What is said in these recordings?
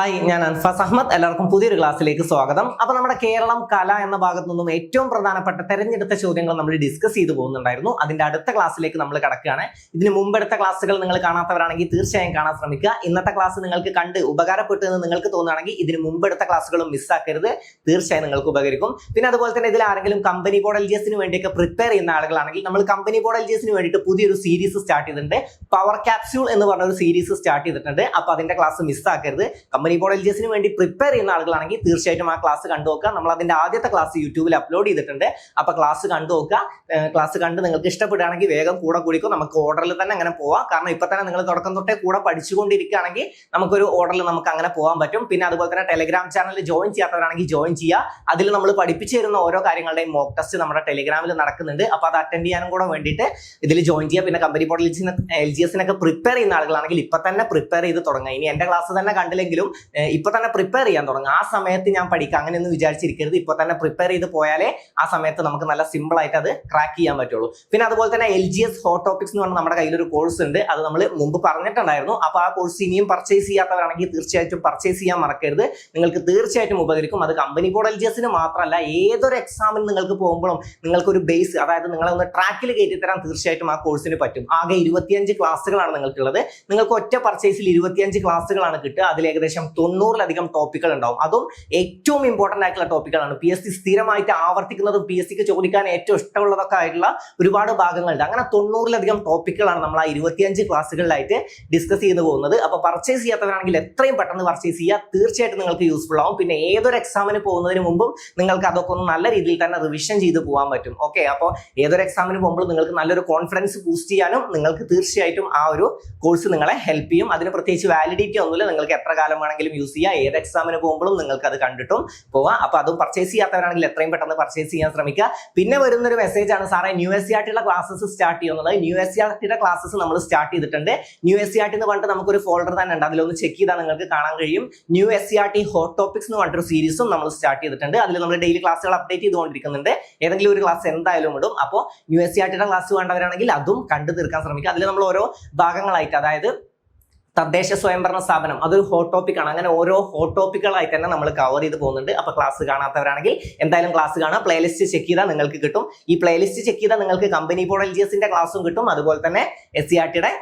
Hi ഞാൻ അൻഫാസ് അഹമ്മദ് എല്ലാവർക്കും പുതിയൊരു ക്ലാസ്സിലേക്ക് സ്വാഗതം. അപ്പൊ നമ്മുടെ കേരളം കല എന്ന ഭാഗത്തു നിന്നും ഏറ്റവും പ്രധാനപ്പെട്ട തെരഞ്ഞെടുത്ത ചോദ്യങ്ങൾ നമ്മൾ ഡിസ്കസ് ചെയ്തു പോകുന്നുണ്ടായിരുന്നു. അതിന്റെ അടുത്ത ക്ലാസ്സിലേക്ക് നമ്മൾ കിടക്കുകയാണ്. ഇതിന് മുമ്പെടുത്ത ക്ലാസ്സുകൾ നിങ്ങൾ കാണാത്തവരാണെങ്കിൽ തീർച്ചയായും കാണാൻ ശ്രമിക്കുക. ഇന്നത്തെ ക്ലാസ് നിങ്ങൾക്ക് കണ്ട് ഉപകാരപ്പെട്ടു എന്ന് നിങ്ങൾക്ക് തോന്നുകയാണെങ്കിൽ ഇതിന് മുമ്പെടുത്ത ക്ലാസ്സുകളും മിസ്സാക്കരുത് തീർച്ചയായും നിങ്ങൾക്ക് ഉപകരിക്കും. പിന്നെ അതുപോലെ തന്നെ ഇതിൽ ആരെങ്കിലും കമ്പനി ബോർഡ് എൽ ജി എസിന് വേണ്ടിയൊക്കെ പ്രിപ്പയർ ചെയ്യുന്ന ആളുകളാണെങ്കിൽ നമ്മൾ കമ്പനി ബോർഡ് എൽ ജി എസിന് വേണ്ടിയിട്ട് പുതിയൊരു സീരീസ് സ്റ്റാർട്ട് ചെയ്തിട്ടുണ്ട്. പവർ ക്യാപ്സ്യൂൾ എന്ന് പറഞ്ഞ ഒരു സീരീസ് സ്റ്റാർട്ട് ചെയ്തിട്ടുണ്ട്. അപ്പൊ അതിന്റെ ക്ലാസ് മിസ്സാക്കരുത് കമ്പനി കോളേജസിന് വേണ്ടി പ്രിപ്പയർ ചെയ്യുന്ന ആളുകളാണെങ്കിൽ തീർച്ചയായിട്ടും ആ ക്ലാസ് കണ്ടു നോക്കുക. നമ്മൾ അതിന്റെ ആദ്യത്തെ ക്ലാസ് യൂട്യൂബിൽ അപ്ലോഡ് ചെയ്തിട്ടുണ്ട്. അപ്പൊ ക്ലാസ് കണ്ടു നോക്കുക. ക്ലാസ് കണ്ട് നിങ്ങൾക്ക് ഇഷ്ടപ്പെടുകയാണെങ്കിൽ വേഗം കൂടെ കൂടിക്കോ. നമുക്ക് ഓർഡറിൽ തന്നെ അങ്ങനെ പോവാം. കാരണം ഇപ്പൊ തന്നെ നിങ്ങൾ തുടക്കം തൊട്ടേ കൂടെ പഠിച്ചുകൊണ്ടിരിക്കുകയാണെങ്കിൽ നമുക്കൊരു ഓർഡറിൽ നമുക്ക് അങ്ങനെ പോകാൻ പറ്റും. പിന്നെ അതുപോലെ തന്നെ ടെലിഗ്രാം ചാനലിൽ ജോയിൻ ചെയ്യാത്തവരാണെങ്കിൽ ജോയിൻ ചെയ്യുക. അതിൽ നമ്മൾ പഠിപ്പിച്ചു തരുന്ന ഓരോ കാര്യങ്ങളുടെയും മോക്ക് ടെസ്റ്റ് നമ്മുടെ ടെലിഗ്രാമിൽ നടക്കുന്നുണ്ട്. അപ്പൊ അത് അറ്റൻഡ് ചെയ്യാനും കൂടെ വേണ്ടിയിട്ട് ഇതിൽ ജോയിൻ ചെയ്യുക. പിന്നെ കമ്പനി ബോർഡ് എൽ ജി എസിനൊക്കെ പ്രിപ്പയർ ചെയ്യുന്ന ആളുകളാണെങ്കിൽ ഇപ്പൊ തന്നെ പ്രിപ്പയർ ചെയ്ത് തുടങ്ങുക. ഇനി എന്റെ ക്ലാസ് തന്നെ കണ്ടില്ലെങ്കിലും ഇപ്പൊ തന്നെ പ്രിപ്പയർ ചെയ്യാൻ തുടങ്ങുക ആ സമയത്ത് ഞാൻ പഠിക്കാം അങ്ങനെയൊന്നും വിചാരിച്ചിരിക്കരുത്. ഇപ്പൊ തന്നെ പ്രിപ്പയർ ചെയ്ത് പോയാലേ ആ സമയത്ത് നമുക്ക് നല്ല സിമ്പിൾ ആയിട്ട് അത് ക്രാക്ക് ചെയ്യാൻ പറ്റുള്ളൂ. പിന്നെ അതുപോലെ തന്നെ L G S hot topics എന്ന് പറഞ്ഞ നമ്മുടെ കയ്യിലൊരു കോഴ്സ് ഉണ്ട്. അത് നമ്മൾ മുമ്പ് പറഞ്ഞിട്ടുണ്ടായിരുന്നു. അപ്പൊ ആ കോഴ്സ് ഇനിയും പർച്ചേസ് ചെയ്യാത്തവരാണെങ്കിൽ തീർച്ചയായിട്ടും പർച്ചേസ് ചെയ്യാൻ മറക്കരുത്. നിങ്ങൾക്ക് തീർച്ചയായിട്ടും ഉപകരിക്കും. അത് കമ്പനി ബോർഡ് എൽ ജി എസിന് മാത്രമല്ല ഏതൊരു എക്സാമിന് നിങ്ങൾക്ക് പോകുമ്പോഴും നിങ്ങൾക്ക് ഒരു ബേസ് അതായത് നിങ്ങളെ ഒന്ന് ട്രാക്കിൽ കയറ്റി തരാൻ തീർച്ചയായിട്ടും ആ കോഴ്സിന് പറ്റും. ആകെ ഇരുപത്തിയഞ്ച് ക്ലാസ്സുകളാണ് നിങ്ങൾക്കുള്ളത്. നിങ്ങൾക്ക് ഒറ്റ പർച്ചേസിൽ ഇരുപത്തിയഞ്ച് ക്ലാസ്സുകളാണ് കിട്ടുക. അതിൽ ഏകദേശം തൊണ്ണൂറിലധികം ടോപ്പിക്കുകൾ ഉണ്ടാവും. അതും ഏറ്റവും ഇമ്പോർട്ടന്റ് ആയിട്ടുള്ള ടോപ്പിക്കുകളാണ് പി എസ് സി സ്ഥിരമായിട്ട് ആവർത്തിക്കുന്നതും പി എസ് സിക്ക് ചോദിക്കാൻ ഏറ്റവും ഇഷ്ടമുള്ളതൊക്കെ ആയിട്ടുള്ള ഒരുപാട് ഭാഗങ്ങളുണ്ട്. അങ്ങനെ തൊണ്ണൂറിലധികം ടോപ്പിക്കുകളാണ് നമ്മൾ ആ ഇരുപത്തിയഞ്ച് ക്ലാസ്സുകളിലായിട്ട് ഡിസ്കസ് ചെയ്തു പോകുന്നത്. അപ്പോൾ പർച്ചേസ് ചെയ്യാത്തവരാണെങ്കിൽ എത്രയും പെട്ടെന്ന് പർച്ചേസ് ചെയ്യുക. തീർച്ചയായിട്ടും നിങ്ങൾക്ക് യൂസ്ഫുൾ ആവും. പിന്നെ ഏതൊരു എക്സാമിന് പോകുന്നതിന് മുമ്പും നിങ്ങൾക്ക് അതൊക്കെ ഒന്ന് നല്ല രീതിയിൽ തന്നെ റിവിഷൻ ചെയ്ത് പോകാൻ പറ്റും. ഓക്കെ അപ്പോൾ ഏതൊരു എക്സാമിന് പോകുമ്പോൾ നിങ്ങൾക്ക് നല്ലൊരു കോൺഫിഡൻസ് ബൂസ്റ്റ് ചെയ്യാനും നിങ്ങൾക്ക് തീർച്ചയായിട്ടും ആ ഒരു കോഴ്സ് നിങ്ങളെ ഹെൽപ്പ് ചെയ്യും. അതിന് പ്രത്യേകിച്ച് വാലിഡിറ്റി ഒന്നുമില്ല. നിങ്ങൾക്ക് എത്ര കാലം വേണമെങ്കിലും യൂസ് ചെയ്യാം. ഏത് എക്സാമിന് പോകുമ്പോഴും നിങ്ങൾക്ക് അത് കണ്ടിട്ടും പോവാം. അപ്പൊ അതും പർച്ചേസ് ചെയ്യാത്തവരാണെങ്കിൽ എത്രയും പെട്ടെന്ന് പർച്ചേസ് ചെയ്യാൻ ശ്രമിക്കുക. പിന്നെ വരുന്ന ഒരു മെസ്സേജ് ആണ് സാറേ ന്യൂ എസ് സി ആർട്ടിയുടെ ക്ലാസ്സസ് സ്റ്റാർട്ട് ചെയ്യുന്നത്. ന്യൂ എസ് സി ആർട്ടിയുടെ ക്ലാസ്സസ് നമ്മൾ സ്റ്റാർട്ട് ചെയ്തിട്ടുണ്ട്. New S C R T എന്ന് പറഞ്ഞിട്ട് നമുക്കൊരു ഫോൾഡർ തന്നെ ഉണ്ട്. അതിലൊന്ന് ചെക്ക് ചെയ്താൽ നിങ്ങൾക്ക് കാണാൻ കഴിയും. New S C R T hot topics എന്ന് പറഞ്ഞിട്ടൊരു സീരീസും നമ്മൾ സ്റ്റാർട്ട് ചെയ്തിട്ടുണ്ട്. അതിൽ നമ്മൾ ഡെയിലി ക്ലാസ്സുകൾ അപ്ഡേറ്റ് ചെയ്തുകൊണ്ടിരിക്കുന്നുണ്ട്. ഏതെങ്കിലും ഒരു ക്ലാസ് എന്തായാലും ഇടും. അപ്പോൾ ന്യൂ എസ് സി ആർ ടിയുടെ ക്ലാസ് വേണ്ടവരാണെങ്കിൽ അതും കണ്ടു തീർക്കാൻ ശ്രമിക്കുക. അതിൽ നമ്മൾ ഓരോ ഭാഗങ്ങളായിട്ട് അതായത് തദ്ദേശ സ്വയംഭരണ സ്ഥാപനം. അതൊരു ഹോട്ട് ടോപ്പിക് ആണ്. അങ്ങനെ ഓരോ ഹോട്ട് ടോപ്പിക്കുകളായി തന്നെ നമ്മൾ കവർ ചെയ്ത് പോകുന്നുണ്ട്. അപ്പൊ ക്ലാസ് കാണാത്തവരാണെങ്കിൽ എന്തായാലും ക്ലാസ് കാണാം. പ്ലേലിസ്റ്റ് ചെക്ക് ചെയ്താൽ നിങ്ങൾക്ക് കിട്ടും. ഈ പ്ലേലിസ്റ്റ് ചെക്ക് ചെയ്താൽ നിങ്ങൾക്ക് കമ്പനി ബോർഡ് എൽ ജി എസിന്റെ ക്ലാസ്സും കിട്ടും. അതുപോലെ തന്നെ എസ് സി ആർ ടിയുടെ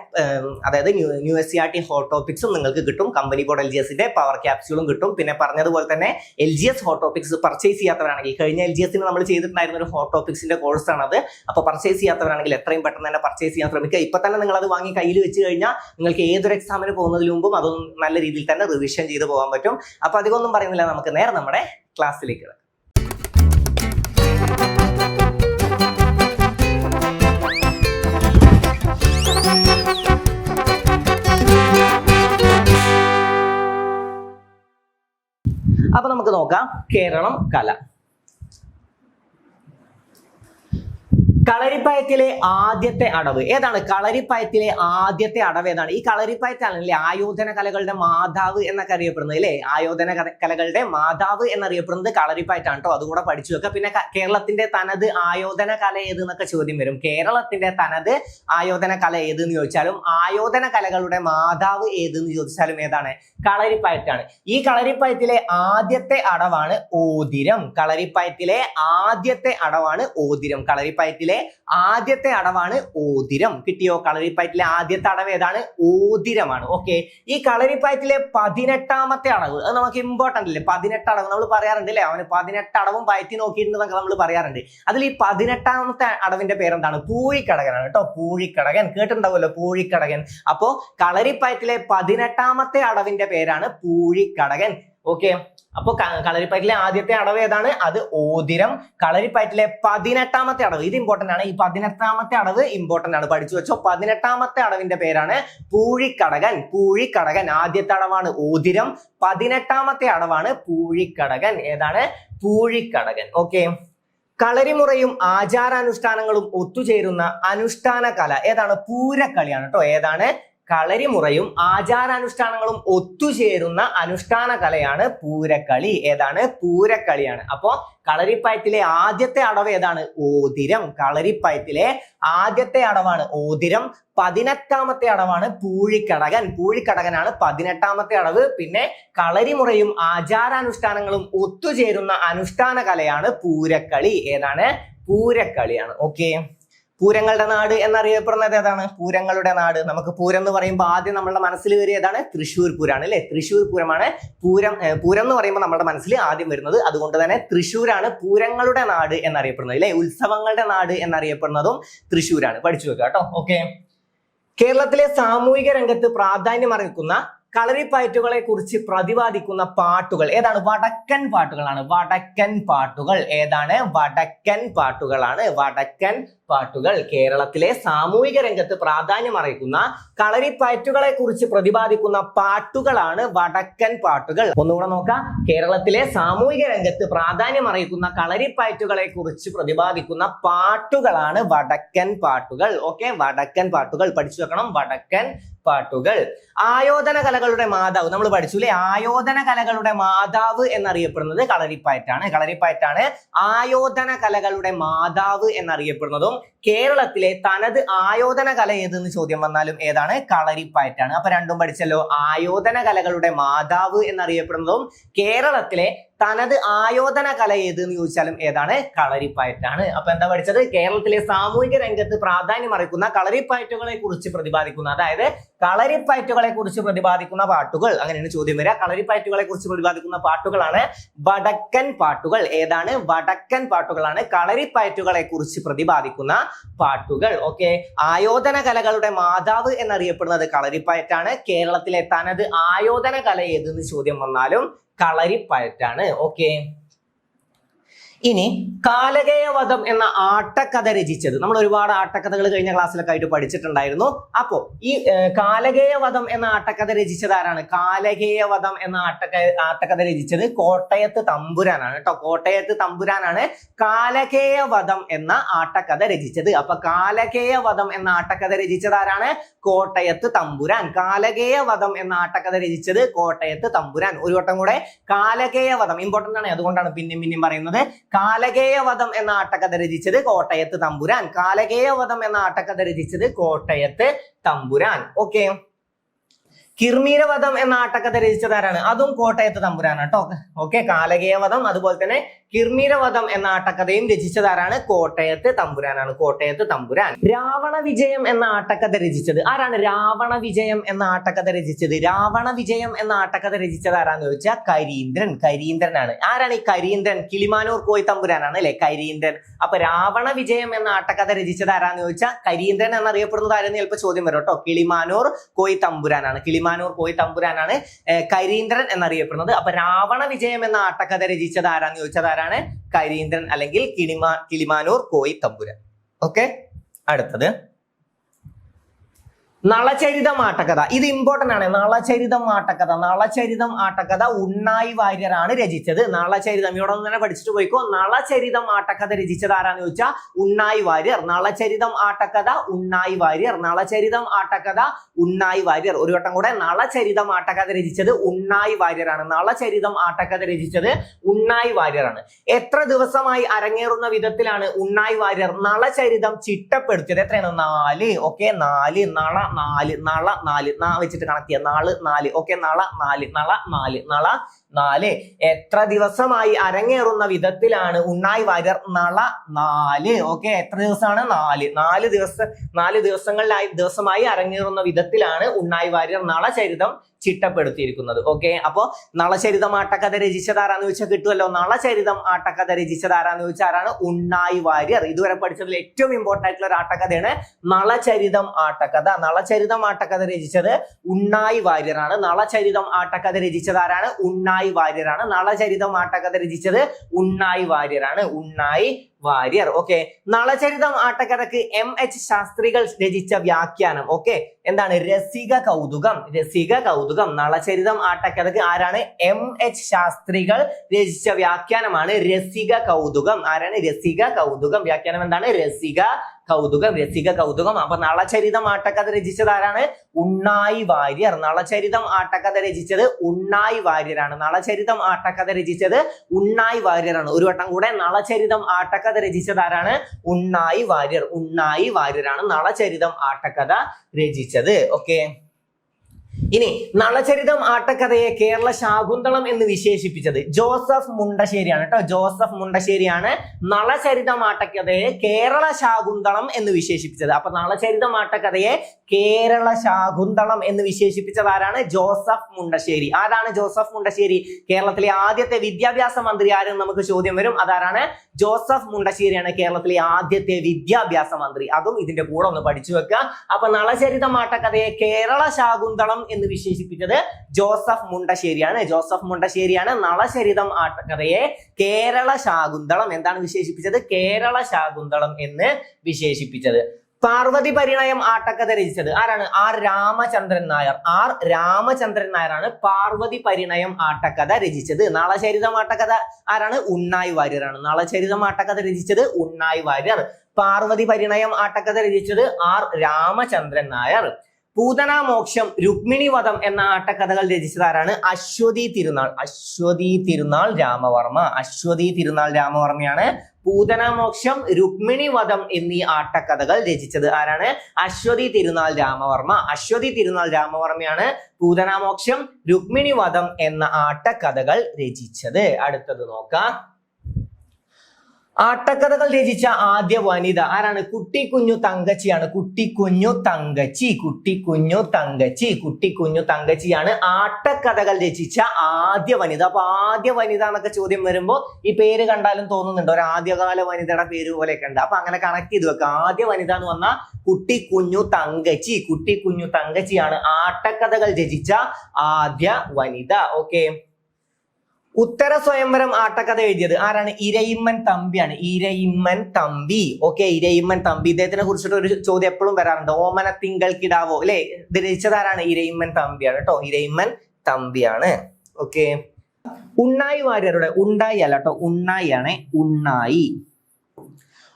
അതായത് new new S C R T hot ടോപ്പിക്സും നിങ്ങൾക്ക് കിട്ടും. കമ്പനി ബോർഡ് എൽ ജി എസിന്റെ പവർ ക്യാപ്സ്യൂളും കിട്ടും. പിന്നെ പറഞ്ഞതുപോലെ തന്നെ L G S hot topics purchase ചെയ്യാത്തവരാണെങ്കിൽ കഴിഞ്ഞ എൽ ജി എസിന് നമ്മൾ ചെയ്തിട്ടുണ്ടായിരുന്ന ഒരു ഹോട്ട് ടോപ്പിക്സിന്റെ അത്. അപ്പൊ പർച്ചേസ് ചെയ്യാത്തവരാണെങ്കിൽ എത്രയും പെട്ടെന്ന് തന്നെ പർച്ചേസ് ചെയ്യാൻ ശ്രമിക്കുക. ഇപ്പൊ തന്നെ നിങ്ങൾ അത് വാങ്ങി കയ്യിൽ വെച്ച് കഴിഞ്ഞാൽ നിങ്ങൾക്ക് ഏതൊരു എക്സാമിന് പോകുന്നതിന് മുമ്പും അതൊന്നും നല്ല രീതിയിൽ തന്നെ റിവിഷൻ ചെയ്ത് പോകാൻ പറ്റും. അപ്പൊ അധികമൊന്നും പറയുന്നില്ല നമുക്ക് നേരെ നമ്മുടെ ക്ലാസ്സിലേക്ക് അപ്പൊ നമുക്ക് നോക്കാം കേരളം കല. കളരിപ്പയറ്റിലെ ആദ്യത്തെ അടവ്. ഏതാണ്? കളരിപ്പയത്തിലെ ആദ്യത്തെ അടവ് ഏതാണ്? ഈ കളരിപ്പയത്താണ് അല്ലെ ആയോധന കലകളുടെ മാതാവ് എന്നൊക്കെ അറിയപ്പെടുന്നത് അല്ലേ? ആയോധന കല- കലകളുടെ മാതാവ് എന്നറിയപ്പെടുന്നത് കളരിപ്പയറ്റാണ് കേട്ടോ അതുകൂടെ പഠിച്ചു വെക്കുക പിന്നെ കേരളത്തിന്റെ തനത് ആയോധന കല ഏത് എന്നൊക്കെ ചോദ്യം വരും. കേരളത്തിന്റെ തനത് ആയോധന കല ഏത് എന്ന് ചോദിച്ചാലും ആയോധന കലകളുടെ മാതാവ് ഏത് എന്ന് ചോദിച്ചാലും ഏതാണ്? കളരിപ്പയറ്റാണ് ഈ കളരിപ്പയത്തിലെ ആദ്യത്തെ അടവാണ് ഓതിരം. കളരിപ്പയത്തിലെ ആദ്യത്തെ അടവാണ് ഓതിരം. ആദ്യത്തെ അടവാണ് ഓതിരം. കിട്ടിയോ കളരിപ്പയറ്റിലെ ആദ്യത്തെ അടവ് ഏതാണ്? ഓതിരമാണ്. ഓക്കെ ഈ കളരിപ്പയറ്റിലെ പതിനെട്ടാമത്തെ അടവ് അത് നമുക്ക് ഇമ്പോർട്ടന്റ് അല്ലേ? പതിനെട്ട് അടവ് നമ്മൾ പറയാറുണ്ട് അല്ലേ? അവന് പതിനെട്ട് അടവും പയറ്റി നോക്കിയിട്ടുണ്ടെന്നൊക്കെ നമ്മൾ പറയാറുണ്ട്. അതിൽ ഈ പതിനെട്ടാമത്തെ അടവിന്റെ പേരെന്താണ്? പൂഴിക്കടകനാണ് കേട്ടോ. പൂഴിക്കടകൻ. കേട്ടിട്ടുണ്ടാവുമല്ലോ പൂഴിക്കടകൻ. അപ്പോ കളരിപ്പയറ്റിലെ പതിനെട്ടാമത്തെ അടവിന്റെ പേരാണ് പൂഴിക്കടകൻ. ഓക്കെ അപ്പൊ കളരിപ്പയറ്റിലെ ആദ്യത്തെ അടവ് ഏതാണ്? അത് ഓതിരം. കളരിപ്പയറ്റിലെ പതിനെട്ടാമത്തെ അടവ്. ഇത് ഇമ്പോർട്ടന്റ് ആണ്. ഈ പതിനെട്ടാമത്തെ അടവ് ഇമ്പോർട്ടന്റ് ആണ്. പഠിച്ചു വെച്ചോ. പതിനെട്ടാമത്തെ അടവിന്റെ പേരാണ് പൂഴിക്കടകൻ. പൂഴിക്കടകൻ ആദ്യത്തെ അടവാണ് ഓതിരം. പതിനെട്ടാമത്തെ അടവാണ് പൂഴിക്കടകൻ. ഏതാണ്? പൂഴിക്കടകൻ. ഓക്കെ കളരിമുറയും ആചാരാനുഷ്ഠാനങ്ങളും ഒത്തുചേരുന്ന അനുഷ്ഠാന കല ഏതാണ്? പൂരക്കളിയാണ് കേട്ടോ ഏതാണ്? കളരിമുറയും ആചാരാനുഷ്ഠാനങ്ങളും ഒത്തുചേരുന്ന അനുഷ്ഠാന കലയാണ് പൂരക്കളി. ഏതാണ്? പൂരക്കളിയാണ്. അപ്പോ കളരിപ്പയത്തിലെ ആദ്യത്തെ അടവ് ഏതാണ്? ഓതിരം. കളരിപ്പയത്തിലെ ആദ്യത്തെ അടവാണ് ഓതിരം. പതിനെട്ടാമത്തെ അടവാണ് പൂഴിക്കടകൻ. പൂഴിക്കടകനാണ് പതിനെട്ടാമത്തെ അടവ്. പിന്നെ കളരിമുറയും ആചാരാനുഷ്ഠാനങ്ങളും ഒത്തുചേരുന്ന അനുഷ്ഠാന കലയാണ് പൂരക്കളി. ഏതാണ്? പൂരക്കളിയാണ്. ഓക്കെ. പൂരങ്ങളുടെ നാട് എന്നറിയപ്പെടുന്നത് ഏതാണ്? പൂരങ്ങളുടെ നാട്. നമുക്ക് പൂരം എന്ന് പറയുമ്പോൾ ആദ്യം നമ്മുടെ മനസ്സിൽ വരിക ഏതാണ്? തൃശ്ശൂർ പൂരാണ് അല്ലെ? തൃശ്ശൂർ പൂരമാണ് പൂരം പൂരം എന്ന് പറയുമ്പോൾ നമ്മുടെ മനസ്സിൽ ആദ്യം വരുന്നത്. അതുകൊണ്ട് തന്നെ തൃശ്ശൂരാണ് പൂരങ്ങളുടെ നാട് എന്നറിയപ്പെടുന്നത് അല്ലെ? ഉത്സവങ്ങളുടെ നാട് എന്നറിയപ്പെടുന്നതും തൃശ്ശൂരാണ്. പഠിച്ചു വെക്കുക കേട്ടോ. ഓക്കെ കേരളത്തിലെ സാമൂഹിക രംഗത്ത് പ്രാധാന്യം അറിയിക്കുന്ന കളരിപ്പയറ്റുകളെ കുറിച്ച് പ്രതിപാദിക്കുന്ന പാട്ടുകൾ. ഏതാണ്? വടക്കൻ പാട്ടുകളാണ്. വടക്കൻ പാട്ടുകൾ. ഏതാണ്? വടക്കൻ പാട്ടുകളാണ്. വടക്കൻ പാട്ടുകൾ. കേരളത്തിലെ സാമൂഹിക രംഗത്ത് പ്രാധാന്യം അറിയിക്കുന്ന കളരിപ്പയറ്റുകളെ കുറിച്ച് പ്രതിപാദിക്കുന്ന പാട്ടുകളാണ് വടക്കൻ പാട്ടുകൾ. ഒന്നുകൂടെ നോക്കാം. കേരളത്തിലെ സാമൂഹിക രംഗത്ത് പ്രാധാന്യം അറിയിക്കുന്ന കളരിപ്പയറ്റുകളെ കുറിച്ച് പ്രതിപാദിക്കുന്ന പാട്ടുകളാണ് വടക്കൻ പാട്ടുകൾ. ഓക്കെ? വടക്കൻ പാട്ടുകൾ. പഠിച്ചു വെക്കണം. വടക്കൻ പാട്ടുകൾ. ആയോധന കലകളുടെ മാതാവ്. നമ്മൾ പഠിച്ചു അല്ലെ ആയോധന കലകളുടെ മാതാവ് എന്നറിയപ്പെടുന്നത് കളരിപ്പയറ്റാണ് കളരിപ്പയറ്റാണ് ആയോധന കലകളുടെ മാതാവ് എന്നറിയപ്പെടുന്നതും കേരളത്തിലെ തനത് ആയോധന കല ഏതെന്ന് ചോദ്യം വന്നാലും ഏതാണ്? കളരിപ്പയറ്റാണ് അപ്പൊ രണ്ടും പഠിച്ചല്ലോ. ആയോധന കലകളുടെ മാതാവ് എന്നറിയപ്പെടുന്നതും കേരളത്തിലെ തനത് ആയോധന കല ഏത് എന്ന് ചോദിച്ചാലും ഏതാണ്? കളരിപ്പയറ്റാണ്. അപ്പൊ എന്താ പഠിച്ചത്? കേരളത്തിലെ സാമൂഹിക രംഗത്ത് പ്രാധാന്യം അറിയിക്കുന്ന കളരിപ്പയറ്റുകളെ കുറിച്ച് പ്രതിപാദിക്കുന്ന അതായത് കളരിപ്പയറ്റുകളെ കുറിച്ച് പ്രതിപാദിക്കുന്ന പാട്ടുകൾ. അങ്ങനെയാണ് ചോദ്യം വരിക. കളരിപ്പയറ്റുകളെ കുറിച്ച് പ്രതിപാദിക്കുന്ന പാട്ടുകളാണ് വടക്കൻ പാട്ടുകൾ. ഏതാണ്? വടക്കൻ പാട്ടുകളാണ് കളരിപ്പയറ്റുകളെ കുറിച്ച് പ്രതിപാദിക്കുന്ന പാട്ടുകൾ. ഓക്കെ. ആയോധന കലകളുടെ മാതാവ് എന്നറിയപ്പെടുന്നത് കളരിപ്പയറ്റാണ്. കേരളത്തിലെ തനത് ആയോധന കല ഏതെന്ന് ചോദ്യം വന്നാലും കളരിപ്പയറ്റാണ്. ഓക്കെ. ഇനി കാലകേയവധം എന്ന ആട്ടക്കഥ രചിച്ചത്. നമ്മൾ ഒരുപാട് ആട്ടക്കഥകൾ കഴിഞ്ഞ ക്ലാസ്സിലൊക്കെ ആയിട്ട് പഠിച്ചിട്ടുണ്ടായിരുന്നു. അപ്പോ ഈ കാലകേയവധം എന്ന ആട്ടക്കഥ രചിച്ചത് ആരാണ്? കാലകേയവധം എന്ന ആട്ടക്ക ആട്ടക്കഥ രചിച്ചത് കോട്ടയത്ത് തമ്പുരാനാണ് കേട്ടോ. കോട്ടയത്ത് തമ്പുരാനാണ് കാലകേയവധം എന്ന ആട്ടക്കഥ രചിച്ചത്. അപ്പൊ കാലകേയവധം എന്ന ആട്ടക്കഥ രചിച്ചത് ആരാണ്? കോട്ടയത്ത് തമ്പുരാൻ. കാലകേയവധം എന്ന ആട്ടക്കഥ രചിച്ചത് കോട്ടയത്ത് തമ്പുരാൻ. ഒരു വട്ടം കൂടെ കാലകേയവധം. ഇമ്പോർട്ടന്റ് ആണ്. അതുകൊണ്ടാണ് പിന്നെയും പിന്നെയും പറയുന്നത്. കാലകേയവധം എന്ന ആട്ടക്കഥ രചിച്ചത് കോട്ടയത്ത് തമ്പുരാൻ. കാലകേയവധം എന്ന ആട്ടക്കഥ രചിച്ചത് കോട്ടയത്ത് തമ്പുരാൻ. ഓക്കെ കിർമീരവധം എന്ന ആട്ടക്കഥ രചിച്ചത് ആരാണ് അതും കോട്ടയത്ത് തമ്പുരാനാണ് കേട്ടോ. ഓക്കെ കാലകേയവധം അതുപോലെ തന്നെ കിർമീരവധം എന്ന ആട്ടക്കഥയും രചിച്ചത് ആരാണ് കോട്ടയത്ത് തമ്പുരാനാണ് കോട്ടയത്ത് തമ്പുരാൻ. രാവണ വിജയം എന്ന ആട്ടക്കഥ രചിച്ചത്. ആരാണ് രാവണ വിജയം എന്ന ആട്ടക്കഥ രചിച്ചത്? രാവണ വിജയം എന്ന ആട്ടക്കഥ രചിച്ചത് ആരാന്ന് ചോദിച്ചാൽ കരീന്ദ്രൻ കരീന്ദ്രനാണ് ആരാണ് ഈ കരീന്ദ്രൻ കിളിമാനൂർ കോയി തമ്പുരാനാണ് അല്ലെ? കരീന്ദ്രൻ അപ്പൊ രാവണ വിജയം എന്ന ആട്ടക്കഥ രചിച്ചത് ആരാന്ന് ചോദിച്ചാൽ കരീന്ദ്രൻ എന്നറിയപ്പെടുന്നത് ആരെന്ന് ചിലപ്പോൾ ചോദ്യം വരും കേട്ടോ. കിളിമാനൂർ കോയി തമ്പുരാനാണ്. കിളിമാനൂർ പോയി തമ്പുരാനാണ് കരീന്ദ്രൻ എന്നറിയപ്പെടുന്നത്. അപ്പൊ രാവണ വിജയം എന്ന ആട്ടക്കഥ രചിച്ചത് ആരാന്ന് ചോദിച്ചത് ആരാണ് കരീന്ദ്രൻ അല്ലെങ്കിൽ കിളിമാ കിളിമാനൂർ കോയി തമ്പുരാൻ. ഓക്കെ? അടുത്തത്. നളചരിതം ആട്ടക്കഥ. ഇത് ഇമ്പോർട്ടന്റ് ആണ്. നളചരിതം ആട്ടക്കഥ. നളചരിതം ആട്ടക്കഥ ഉണ്ണായി വാര്യരാണ് രചിച്ചത്. നളചരിതം. ഇവിടെ ഒന്ന് തന്നെ പഠിച്ചിട്ട് പോയിക്കോ. നളചരിതം ആട്ടക്കഥ രചിച്ചത് ആരാന്ന് ചോദിച്ചാൽ ഉണ്ണായി വാര്യർ. നളചരിതം ആട്ടക്കഥ ഉണ്ണായി വാര്യർ. നളചരിതം ആട്ടക്കഥ ഉണ്ണായി വാര്യർ. ഒരു വട്ടം കൂടെ നളചരിതം ആട്ടക്കഥ രചിച്ചത് ഉണ്ണായി വാര്യരാണ്. നളചരിതം ആട്ടക്കഥ രചിച്ചത് ഉണ്ണായി വാര്യരാണ്. എത്ര ദിവസമായി അരങ്ങേറുന്ന വിധത്തിലാണ് ഉണ്ണായി വാര്യർ നളചരിതം ചിട്ടപ്പെടുത്തിയത്? എത്രയാണ്? നാല്. ഓക്കെ നാല്. നള നാല് നള നാല്. നാ വെച്ചിട്ട് കണക്ട് ചെയ്യാം. നാൾ നാല്. ഓക്കെ നള നാല്. നള നാല്. നള നാല്. എത്ര ദിവസമായി അരങ്ങേറുന്ന വിധത്തിലാണ് ഉണ്ണായി വാര്യർ നള നാല്. ഓക്കെ എത്ര ദിവസമാണ്? നാല്. നാല് ദിവസം നാല് ദിവസങ്ങളിലായി ദിവസമായി അരങ്ങേറുന്ന വിധത്തിലാണ് ഉണ്ണായി വാര്യർ നളചരിതം ചിട്ടപ്പെടുത്തിയിരിക്കുന്നത്. ഓക്കെ അപ്പോ നളചരിതം ആട്ടക്കഥ രചിച്ചതാരാന്ന് ചോദിച്ചാൽ കിട്ടുമല്ലോ? നളചരിതം ആട്ടക്കഥ രചിച്ചതാരാന്ന് ചോദിച്ചാൽ ആരാണ്? ഉണ്ണായി വാര്യർ. ഇതുവരെ പഠിച്ചതിൽ ഏറ്റവും ഇമ്പോർട്ടന്റ് ആയിട്ടുള്ള ഒരു ആട്ടക്കഥയാണ് നളചരിതം ആട്ടക്കഥ. നളചരിതം ആട്ടക്കഥ രചിച്ചത് ഉണ്ണായി വാര്യരാണ്. നളചരിതം ആട്ടക്കഥ രചിച്ചതാരാണ് ഉണ്ണായി വാര്യരാണ്. നളചരിതം ആട്ടക്കഥ രചിച്ചത് ഉണ്ണായി വാര്യരാണ്. ഉണ്ണായി വാര്യർ. ഓക്കെ നളചരിതം ആട്ടക്കഥക്ക് എം എച്ച് ശാസ്ത്രികൾ രചിച്ച വ്യാഖ്യാനം. ഓക്കെ എന്താണ്? രസിക കൗതുകം. രസിക കൗതുകം. നളചരിതം ആട്ടക്കഥക്ക് ആരാണ്? എം എച്ച് ശാസ്ത്രികൾ രചിച്ച വ്യാഖ്യാനമാണ് രസിക കൗതുകം. ആരാണ്? രസിക കൗതുകം. വ്യാഖ്യാനം എന്താണ്? രസിക കൗതുകം. രസിക കൗതുകം. അപ്പൊ നളചരിതം ആട്ടക്കഥ രചിച്ചത് ആരാണ്? ഉണ്ണായി വാര്യർ. നളചരിതം ആട്ടക്കഥ രചിച്ചത് ഉണ്ണായി വാര്യരാണ്. നളചരിതം ആട്ടക്കഥ രചിച്ചത് ഉണ്ണായി വാര്യരാണ്. ഒരു വട്ടം കൂടെ നളചരിതം ആട്ടക്കഥ രചിച്ചത് ആരാണ്? ഉണ്ണായി വാര്യർ. ഉണ്ണായി വാര്യരാണ് നളചരിതം ആട്ടക്കഥ രചിച്ചത്. ഓക്കെ ഇനി നളചരിതം ആട്ടക്കഥയെ കേരള ശാകുന്തളം എന്ന് വിശേഷിപ്പിച്ചത് ജോസഫ് മുണ്ടശ്ശേരിയാണ് കേട്ടോ. ജോസഫ് മുണ്ടശ്ശേരിയാണ് നളചരിതം ആട്ടക്കഥയെ കേരള ശാകുന്തളം എന്ന് വിശേഷിപ്പിച്ചത്. അപ്പൊ നളചരിതം ആട്ടക്കഥയെ കേരള ശാകുന്തളം എന്ന് വിശേഷിപ്പിച്ചത് ആരാണ്? ജോസഫ് മുണ്ടശ്ശേരി. ആരാണ് ജോസഫ് മുണ്ടശ്ശേരി? കേരളത്തിലെ ആദ്യത്തെ വിദ്യാഭ്യാസ മന്ത്രി ആരും നമുക്ക് ചോദ്യം വരും. അതാരാണ്? ജോസഫ് മുണ്ടശ്ശേരിയാണ് കേരളത്തിലെ ആദ്യത്തെ വിദ്യാഭ്യാസ മന്ത്രി. അതും ഇതിന്റെ കൂടെ ഒന്ന് പഠിച്ചു വെക്കുക. അപ്പൊ നളചരിതം ആട്ടക്കഥയെ കേരള ശാകുന്തളം എന്ന് വിശേഷിപ്പിച്ചത് ജോസഫ് മുണ്ടശ്ശേരിയാണ്. ജോസഫ് മുണ്ടശ്ശേരിയാണ് നളചരിതം ആട്ടക്കഥയെ കേരള ശാകുന്തളം എന്താണ് വിശേഷിപ്പിച്ചത്? കേരള ശാകുന്തളം എന്ന് വിശേഷിപ്പിച്ചത്. പാർവതി പരിണയം ആട്ടക്കഥ രചിച്ചത് ആരാണ്? ആർ രാമചന്ദ്രൻ നായർ. ആർ രാമചന്ദ്രൻ നായരാണ് പാർവതി പരിണയം ആട്ടക്കഥ രചിച്ചത്. നളചരിതം ആട്ടക്കഥ ആരാണ്? ഉണ്ണായി വാര്യരാണ്. നളചരിതം ആട്ടക്കഥ രചിച്ചത് ഉണ്ണായി വാര്യർ പാർവതി പരിണയം ആട്ടക്കഥ രചിച്ചത് ആർ രാമചന്ദ്രൻ നായർ. പൂതന മോക്ഷം രുക്മിണി വധം എന്ന ആട്ടക്കഥകൾ രചിച്ചതാരാണ്? അശ്വതി തിരുനാൾ. അശ്വതി തിരുനാൾ രാമവർമ്മ. അശ്വതി തിരുനാൾ രാമവർമ്മയാണ് പൂതനാമോക്ഷം രുക്മിണി വധം എന്നീ ആട്ടക്കഥകൾ രചിച്ചത്. ആരാണ്? അശ്വതി തിരുനാൾ രാമവർമ്മ. അശ്വതി തിരുനാൾ രാമവർമ്മയാണ് പൂതനാമോക്ഷം രുക്മിണി വധം എന്ന ആട്ടക്കഥകൾ രചിച്ചത്. അടുത്തത് നോക്കാം. ആട്ടക്കഥകൾ രചിച്ച ആദ്യ വനിത ആരാണ്? കുട്ടി കുഞ്ഞു തങ്കച്ചിയാണ്. കുട്ടി കുഞ്ഞു തങ്കച്ചി കുട്ടി കുഞ്ഞു തങ്കച്ചി കുട്ടി കുഞ്ഞു തങ്കച്ചിയാണ് ആട്ടക്കഥകൾ രചിച്ച ആദ്യ വനിത. അപ്പൊ ആദ്യ വനിത എന്നൊക്കെ ചോദ്യം വരുമ്പോൾ ഈ പേര് കണ്ടാലും തോന്നുന്നുണ്ട്. ഒരു ആദ്യകാല വനിതയുടെ പേര് പോലെയൊക്കെ ഉണ്ട്. അപ്പൊ അങ്ങനെ കണക്ട് ചെയ്ത് വെക്കുക ആദ്യ വനിത എന്ന് പറഞ്ഞാൽ കുട്ടി കുഞ്ഞു തങ്കച്ചി. കുട്ടി കുഞ്ഞു തങ്കച്ചിയാണ് ആട്ടക്കഥകൾ രചിച്ച ആദ്യ വനിത. ഓക്കെ ഉത്തര സ്വയംവരം ആട്ടക്കഥ എഴുതിയത് ആരാണ്? ഇരയിമ്മൻ തമ്പിയാണ്. ഇരയിമ്മൻ തമ്പി. ഓക്കെ ഇരയിമ്മൻ തമ്പി. ഇദ്ദേഹത്തിനെ കുറിച്ചിട്ട് ഒരു ചോദ്യം എപ്പോഴും വരാറുണ്ട്. ഓമന തിങ്കൾ കിടാവോ. അല്ലെ? ഇത് രചിച്ചത് ആരാണ്? ഇരയിമ്മൻ തമ്പിയാണ് കേട്ടോ ഇരയിമ്മൻ തമ്പിയാണ്. ഓക്കെ ഉണ്ണായി വാര്യരുടെ ഉണ്ടായി അല്ല കേട്ടോ ഉണ്ണായി ആണ് ഉണ്ണായി.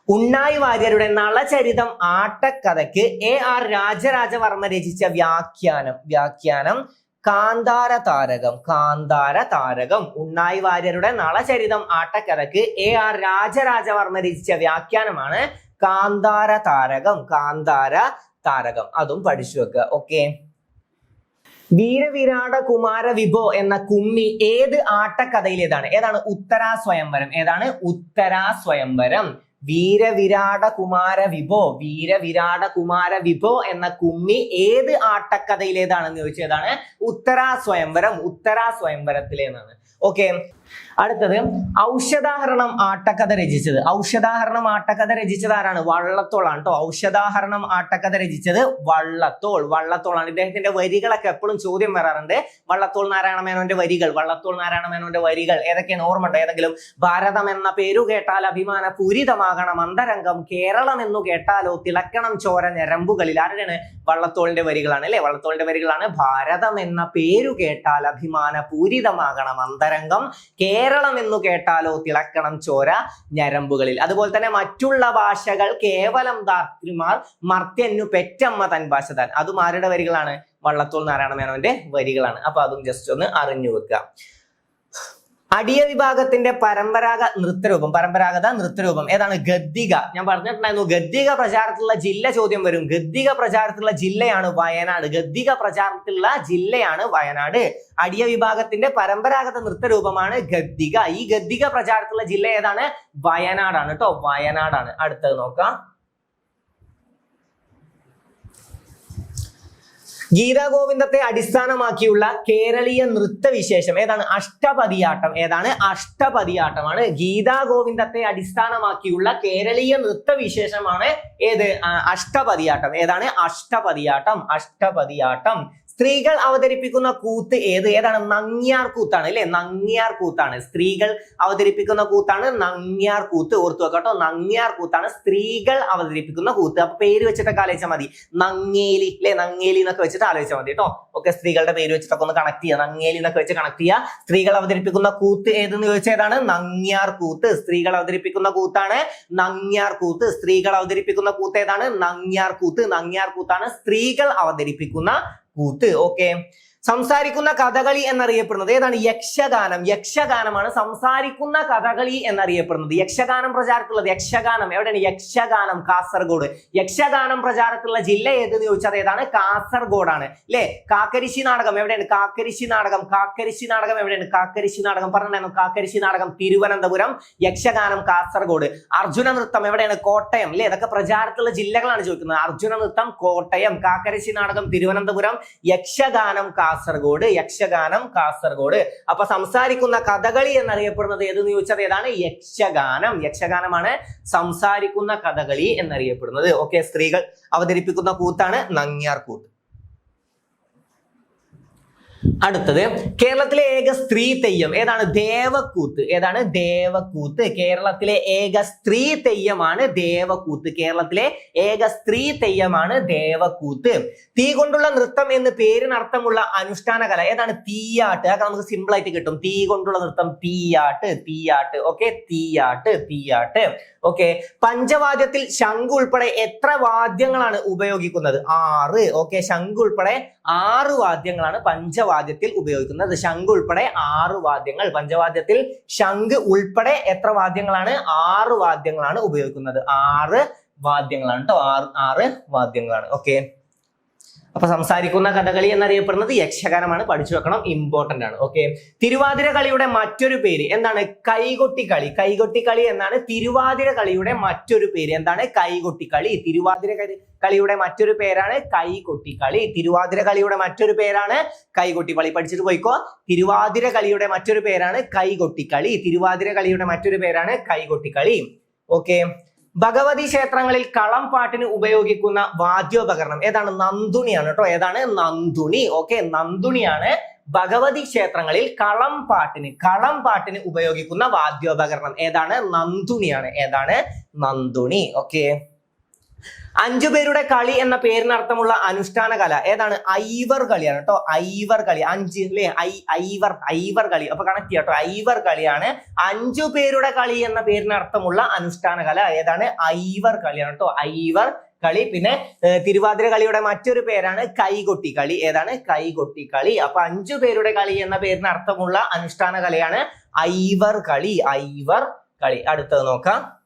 ഉണ്ണായി വാര്യരുടെ നളചരിതം ആട്ടക്കഥയ്ക്ക് എ ആർ രാജരാജവർമ്മ രചിച്ച വ്യാഖ്യാനം. വ്യാഖ്യാനം കാന്താര താരകം കാന്താര താരകം ഉണ്ണായി വാര്യരുടെ നളചരിതം ആട്ടക്കഥക്ക് എ ആർ രാജരാജവർമ്മ രചിച്ച വ്യാഖ്യാനമാണ് കാന്താര താരകം കാന്താര താരകം അതും പഠിച്ചു വെക്കുക. ഓക്കെ. വീരവിരാട കുമാര വിഭോ എന്ന കുമ്മി ഏത് ആട്ടക്കഥയിലേതാണ്? ഏതാണ്? ഉത്തരാ സ്വയംവരം ഏതാണ്? ഉത്തരാ സ്വയംവരം വീരവിരാട കുമാര വിഭോ വീരവിരാട കുമാര വിഭോ എന്ന കുമ്മി ഏത് ആട്ടക്കഥയിലേതാണെന്ന് ചോദിച്ചതാണ് ഉത്തരാ സ്വയംവരം ഉത്തരാ സ്വയംവരത്തിലേന്നാണ് ഓക്കെ അടുത്തത് ഔഷധാഹരണം ആട്ടക്കഥ രചിച്ചത്. ഔഷധാഹരണം ആട്ടക്കഥ രചിച്ചത് ആരാണ്? വള്ളത്തോളാണ് കേട്ടോ ഔഷധാഹരണം ആട്ടക്കഥ രചിച്ചത് വള്ളത്തോൾ. വള്ളത്തോളാണ്. ഇദ്ദേഹത്തിന്റെ വരികളൊക്കെ എപ്പോഴും ചോദ്യം വരാറുണ്ട്. വള്ളത്തോൾ നാരായണ മേനോന്റെ വരികൾ വള്ളത്തോൾ നാരായണ മേനോന്റെ വരികൾ ഏതൊക്കെയാണ് ഓർമ്മ ഉണ്ടോ ഏതെങ്കിലും ഭാരതം എന്ന പേരു കേട്ടാൽ അഭിമാന പൂരിതമാകണം. അന്തരംഗം കേരളം എന്നു കേട്ടാലോ തിളക്കണം ചോര ഞരമ്പുകളിൽ. ആരുടെയാണ്? വള്ളത്തോളിന്റെ വരികളാണ് അല്ലെ? വള്ളത്തോളിന്റെ വരികളാണ് ഭാരതം എന്ന പേരു കേട്ടാൽ അഭിമാന പൂരിതമാകണം. അന്തരംഗം കേരളം എന്നു കേട്ടാലോ തിളക്കണം ചോര ഞരമ്പുകളിൽ. അതുപോലെ തന്നെ മറ്റുള്ള ഭാഷകൾ കേവലം ധാത്രിമാർ മർത്യന്നു പെറ്റമ്മ തൻ ഭാഷ താൻ. അതും ആരുടെ വരികളാണ്? വള്ളത്തോൾ നാരായണ മേനോന്റെ വരികളാണ്. അപ്പൊ അതും ജസ്റ്റ് ഒന്ന് അറിഞ്ഞു വെക്കുക. അടിയ വിഭാഗത്തിന്റെ പരമ്പരാഗത നൃത്തരൂപം പരമ്പരാഗത നൃത്തരൂപം ഏതാണ്? ഗദ്ദിക. ഞാൻ പറഞ്ഞിട്ടുണ്ടായിരുന്നു ഗദ്ദിക പ്രചാരത്തിലുള്ള ജില്ല ചോദ്യം വരും. ഗദ്ദിക പ്രചാരത്തിലുള്ള ജില്ലയാണ് വയനാട്. ഗദ്ദിക പ്രചാരത്തിലുള്ള ജില്ലയാണ് വയനാട്. അടിയ വിഭാഗത്തിന്റെ പരമ്പരാഗത നൃത്തരൂപമാണ് ഗദ്ദിക. ഈ ഗദ്ദിക പ്രചാരത്തിലുള്ള ജില്ല ഏതാണ്? വയനാടാണ് കേട്ടോ വയനാടാണ്. അടുത്തത് നോക്കാം. ഗീതാ ഗോവിന്ദത്തെ അടിസ്ഥാനമാക്കിയുള്ള കേരളീയ നൃത്തവിശേഷം ഏതാണ്? അഷ്ടപതിയാട്ടം. ഏതാണ്? അഷ്ടപതിയാട്ടമാണ്. ഗീതാ ഗോവിന്ദത്തെ അടിസ്ഥാനമാക്കിയുള്ള കേരളീയ നൃത്തവിശേഷമാണ് ഏത്? അഷ്ടപതിയാട്ടം. ഏതാണ്? അഷ്ടപതിയാട്ടം. അഷ്ടപതിയാട്ടം. സ്ത്രീകൾ അവതരിപ്പിക്കുന്ന കൂത്ത് ഏത്? ഏതാണ്? നങ്ങിയാർ കൂത്താണ് അല്ലെ? നങ്ങിയാർ കൂത്താണ്. സ്ത്രീകൾ അവതരിപ്പിക്കുന്ന കൂത്താണ് നങ്ങിയാർ കൂത്ത്. ഓർത്തു വെക്കട്ടോ. നങ്ങിയാർ കൂത്താണ് സ്ത്രീകൾ അവതരിപ്പിക്കുന്ന കൂത്ത്. അപ്പൊ പേര് വെച്ചിട്ടൊക്കെ ആലോചിച്ചാൽ മതി. നങ്ങേലി അല്ലെ? നങ്ങേലി എന്നൊക്കെ വെച്ചിട്ട് ആലോചിച്ചാൽ മതി കേട്ടോ. ഓക്കെ സ്ത്രീകളുടെ പേര് വെച്ചിട്ടൊക്കെ ഒന്ന് കണക്ട് ചെയ്യുക നങ്ങേലി എന്നൊക്കെ വെച്ച് കണക്ട് ചെയ്യുക സ്ത്രീകൾ അവതരിപ്പിക്കുന്ന കൂത്ത് ഏതെന്ന് ചോദിച്ചതാണ് നങ്ങിയാർ കൂത്ത്. സ്ത്രീകൾ അവതരിപ്പിക്കുന്ന കൂത്താണ് നങ്ങിയാർ കൂത്ത്. സ്ത്രീകൾ അവതരിപ്പിക്കുന്ന കൂത്ത് ഏതാണ്? നങ്ങിയാർ കൂത്ത്. നങ്ങിയാർ കൂത്താണ് സ്ത്രീകൾ അവതരിപ്പിക്കുന്ന കൂത്ത് ഓക്കെ സംസാരിക്കുന്ന കഥകളി എന്നറിയപ്പെടുന്നത് ഏതാണ്? യക്ഷഗാനം. യക്ഷഗാനമാണ് സംസാരിക്കുന്ന കഥകളി എന്നറിയപ്പെടുന്നത്. യക്ഷഗാനം പ്രചാരത്തിലുള്ളത് യക്ഷഗാനം. എവിടെയാണ്? യക്ഷഗാനം കാസർഗോഡ്. യക്ഷഗാനം പ്രചാരത്തിലുള്ള ജില്ല ഏതെന്ന് ചോദിച്ചാൽ ഏതാണ്? കാസർഗോഡാണ്. അല്ലെ കാക്കരിശി നാടകം എവിടെയാണ്? കാക്കരിശി നാടകം. കാക്കരിശി നാടകം എവിടെയാണ്? കാക്കരിശി നാടകം. പറഞ്ഞു കാക്കരിശി നാടകം തിരുവനന്തപുരം യക്ഷഗാനം കാസർഗോഡ്. അർജുന നൃത്തം എവിടെയാണ്? കോട്ടയം. അല്ലെ ഇതൊക്കെ പ്രചാരത്തിലുള്ള ജില്ലകളാണ് ചോദിക്കുന്നത്. അർജുന നൃത്തം കോട്ടയം കാക്കരിശി നാടകം തിരുവനന്തപുരം യക്ഷഗാനം കാസർഗോഡ് യക്ഷഗാനം കാസർഗോഡ്. അപ്പൊ സംസാരിക്കുന്ന കഥകളി എന്നറിയപ്പെടുന്നത് ഏതെന്ന് ചോദിച്ചത് ഏതാണ്? യക്ഷഗാനം. യക്ഷഗാനമാണ് സംസാരിക്കുന്ന കഥകളി എന്നറിയപ്പെടുന്നത്. ഓക്കെ സ്ത്രീകൾ അവതരിപ്പിക്കുന്ന കൂത്താണ് നങ്ങ്യാർ കൂത്ത് അടുത്തത് കേരളത്തിലെ ഏക സ്ത്രീ തെയ്യം ഏതാണ്? ദേവക്കൂത്ത്. ഏതാണ്? ദേവക്കൂത്ത്. കേരളത്തിലെ ഏക സ്ത്രീ തെയ്യമാണ് ദേവക്കൂത്ത്. കേരളത്തിലെ ഏക സ്ത്രീ തെയ്യമാണ് ദേവക്കൂത്ത്. തീ കൊണ്ടുള്ള നൃത്തം എന്ന് പേരിനർത്ഥമുള്ള അനുഷ്ഠാന കല ഏതാണ്? തീയാട്ട്. അതൊക്കെ നമുക്ക് സിമ്പിൾ ആയിട്ട് കിട്ടും. തീ കൊണ്ടുള്ള നൃത്തം തീയാട്ട് തീയാട്ട്. ഓക്കെ തീയാട്ട് തീയാട്ട്. ഓക്കെ പഞ്ചവാദ്യത്തിൽ ശംഖ് ഉൾപ്പെടെ എത്ര വാദ്യങ്ങളാണ് ഉപയോഗിക്കുന്നത്? ആറ്. ഓക്കെ ശംഖ് ഉൾപ്പെടെ ആറ് വാദ്യങ്ങളാണ് പഞ്ചവാദ്യത്തിൽ ഉപയോഗിക്കുന്നത്. ശംഖ് ഉൾപ്പെടെ ആറ് വാദ്യങ്ങൾ. പഞ്ചവാദ്യത്തിൽ ശംഖ് ഉൾപ്പെടെ എത്ര വാദ്യങ്ങളാണ്? ആറ് വാദ്യങ്ങളാണ് ഉപയോഗിക്കുന്നത്. ആറ് വാദ്യങ്ങളാണ് കേട്ടോ ആറ് ആറ് വാദ്യങ്ങളാണ്. ഓക്കെ അപ്പൊ സംസാരിക്കുന്ന കഥകളി എന്നറിയപ്പെടുന്നത് യക്ഷഗാനമാണ്. പഠിച്ചു വെക്കണം. ഇമ്പോർട്ടന്റ് ആണ്. ഓക്കെ തിരുവാതിര കളിയുടെ മറ്റൊരു പേര് എന്താണ്? കൈകൊട്ടി കളി. കൈകൊട്ടി കളി എന്നാണ് തിരുവാതിര കളിയുടെ മറ്റൊരു പേര്. എന്താണ്? കൈകൊട്ടി കളി. തിരുവാതിര കളിയുടെ മറ്റൊരു പേരാണ് കൈകൊട്ടി കളി. തിരുവാതിര കളിയുടെ മറ്റൊരു പേരാണ് കൈകൊട്ടി കളി. പഠിച്ചിട്ട് പോയിക്കോ. തിരുവാതിര കളിയുടെ മറ്റൊരു പേരാണ് കൈകൊട്ടി കളി. തിരുവാതിര കളിയുടെ മറ്റൊരു പേരാണ് കൈകൊട്ടി കളി. ഓക്കെ ഭഗവതി ക്ഷേത്രങ്ങളിൽ കളം പാട്ടിന് ഉപയോഗിക്കുന്ന വാദ്യോപകരണം. ഏതാണ്? നന്ദുണിയാണ് കേട്ടോ. ഏതാണ്? നന്ദുണി. ഓക്കെ നന്ദുണിയാണ് ഭഗവതി ക്ഷേത്രങ്ങളിൽ കളം പാട്ടിന് കളം പാട്ടിന് ഉപയോഗിക്കുന്ന വാദ്യോപകരണം. ഏതാണ്? നന്ദുണിയാണ്. ഏതാണ്? നന്ദുണി. ഓക്കെ. അഞ്ചു പേരുടെ കളി എന്ന പേരിനർത്ഥമുള്ള അനുഷ്ഠാന കല. ഏതാണ്? ഐവർ കളിയാണ് കേട്ടോ. ഐവർ കളി. അഞ്ച് അല്ലേ ഐ ഐവർ ഐവർ കളി. അപ്പൊ കണക്ട് ചെയ്യാം കേട്ടോ. ഐവർ കളിയാണ് അഞ്ചു പേരുടെ കളി എന്ന പേരിനർത്ഥമുള്ള അനുഷ്ഠാന കല. ഏതാണ്? ഐവർ കളിയാണ് കേട്ടോ. ഐവർ കളി. പിന്നെ തിരുവാതിര കളിയുടെ മറ്റൊരു പേരാണ് കൈകൊട്ടി കളി. ഏതാണ്? കൈകൊട്ടി കളി. അപ്പൊ അഞ്ചു പേരുടെ കളി എന്ന പേരിന് അർത്ഥമുള്ള അനുഷ്ഠാന കലയാണ് ഐവർ കളി. ഐവർ കളി. അടുത്തത് നോക്കാം.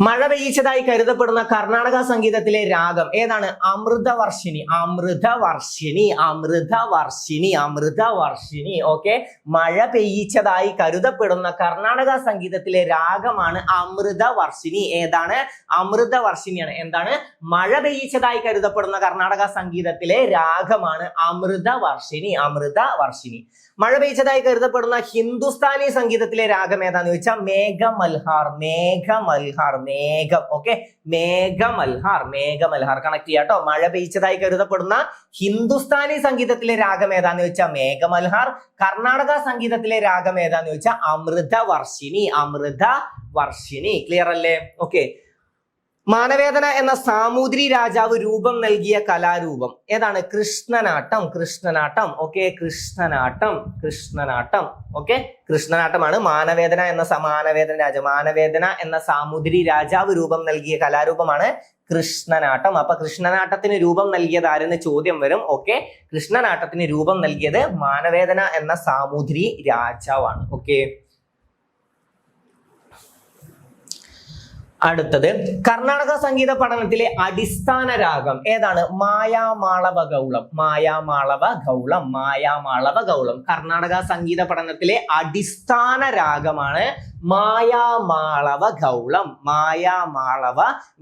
മഴ പെയ്യിച്ചതായി കരുതപ്പെടുന്ന കർണാടക സംഗീതത്തിലെ രാഗം ഏതാണ്? അമൃതവർഷിണി. അമൃതവർഷിണി അമൃതവർഷിണി അമൃതവർഷിണി. ഓക്കെ? മഴ പെയ്യിച്ചതായി കരുതപ്പെടുന്ന കർണാടക സംഗീതത്തിലെ രാഗമാണ് അമൃതവർഷിണി. ഏതാണ്? അമൃതവർഷിണിയാണ്. എന്താണ്? മഴ പെയ്യിച്ചതായി കരുതപ്പെടുന്ന കർണാടക സംഗീതത്തിലെ രാഗമാണ് അമൃതവർഷിണി. അമൃതവർഷിണി. മഴ പെയ്ച്ചതായി കരുതപ്പെടുന്ന ഹിന്ദുസ്ഥാനി സംഗീതത്തിലെ രാഗം ഏതാന്ന് ചോദിച്ചാൽ മേഘമൽഹാർ മേഘമൽഹാർ മേഘം. ഓക്കെ മേഘമൽഹാർ മേഘമൽഹാർ. കണക്ട് ചെയ്യാട്ടോ മഴ പെയ്ച്ചതായി കരുതപ്പെടുന്ന ഹിന്ദുസ്ഥാനി സംഗീതത്തിലെ രാഗം ഏതാന്ന് ചോദിച്ചാൽ മേഘമൽഹാർ. കർണാടക സംഗീതത്തിലെ രാഗം ഏതാന്ന് ചോദിച്ചാൽ അമൃത വർഷിണി അമൃത ക്ലിയർ അല്ലേ? ഓക്കെ മാനവേദന എന്ന സാമൂതിരി രാജാവ് രൂപം നൽകിയ കലാരൂപം. ഏതാണ്? കൃഷ്ണനാട്ടം കൃഷ്ണനാട്ടം. ഓക്കെ കൃഷ്ണനാട്ടം കൃഷ്ണനാട്ടം. ഓക്കെ കൃഷ്ണനാട്ടമാണ് മാനവേദന എന്ന സമാനവേദന മാനവേദന രാജ മാനവേദന എന്ന സാമൂതിരി രാജാവ് രൂപം നൽകിയ കലാരൂപമാണ് കൃഷ്ണനാട്ടം. അപ്പൊ കൃഷ്ണനാട്ടത്തിന് രൂപം നൽകിയത് ആരെന്ന് ചോദ്യം വരും. ഓക്കെ കൃഷ്ണനാട്ടത്തിന് രൂപം നൽകിയത് മാനവേദന എന്ന സാമൂതിരി രാജാവാണ്. ഓക്കെ അടുത്തത്. കർണാടക സംഗീത പഠനത്തിലെ അടിസ്ഥാന രാഗം ഏതാണ്? മായാമാളവ ഗൗളം മായാമാളവ ഗൗളം മായാമാളവ ഗൗളം. കർണാടക സംഗീത പഠനത്തിലെ അടിസ്ഥാന രാഗമാണ് മായാമാളവ ഗൗളം. മായാമാളവ